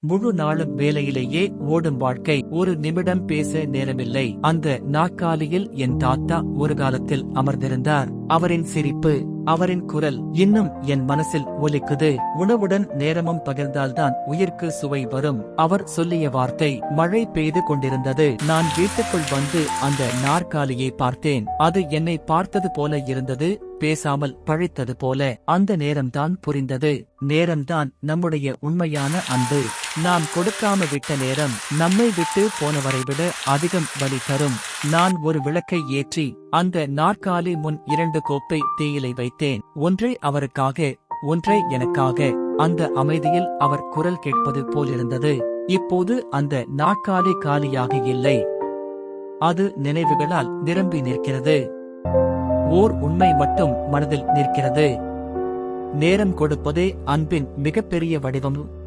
முழு நாளும் வேலையிலேயே ஓடும் வாழ்க்கை. ஒரு நிமிடம் பேச நேரமில்லை. அந்த நாற்காலியில் என் தாத்தா ஒரு காலத்தில் அமர்ந்திருந்தார். அவரின் சிரிப்பு அவரின் குரல் இன்னும் என் மனசில் ஒலிக்குது. உணவுடன் நேரமும் பகிர்ந்தால்தான் உயிர்க்கு சுவை வரும். அவர் சொல்லிய வார்த்தை மழை பெய்து கொண்டிருந்தது. நான் வீட்டுக்குள் வந்து அந்த நாற்காலியை பார்த்தேன். அது என்னை பார்த்தது போல இருந்தது. பேசாமல் பழித்தது போல அந்த நேரம்தான் புரிந்தது. நேரம்தான் நம்முடைய உண்மையான அன்பு. நாம் கொடுக்காம விட்ட நேரம் நம்மை விட்டு போனவரை விட அதிகம் வலி தரும். நான் ஒரு விளக்கை ஏற்றி அந்த நாற்காலி முன் இரண்டு கோப்பை தேயிலை வைத்தேன். ஒன்றை அவருக்காக ஒன்றை எனக்காக. அந்த அமைதியில் அவர் குரல் கேட்பது போலிருந்தது. இப்போது அந்த நாற்காலி காலியாக இல்லை. அது நினைவுகளால் நிரம்பி நிற்கிறது. ஓர் உண்மை மட்டும் மனதில் நிற்கிறது. நேரம் கொடுப்பதே அன்பின் மிகப்பெரிய வடிவம்.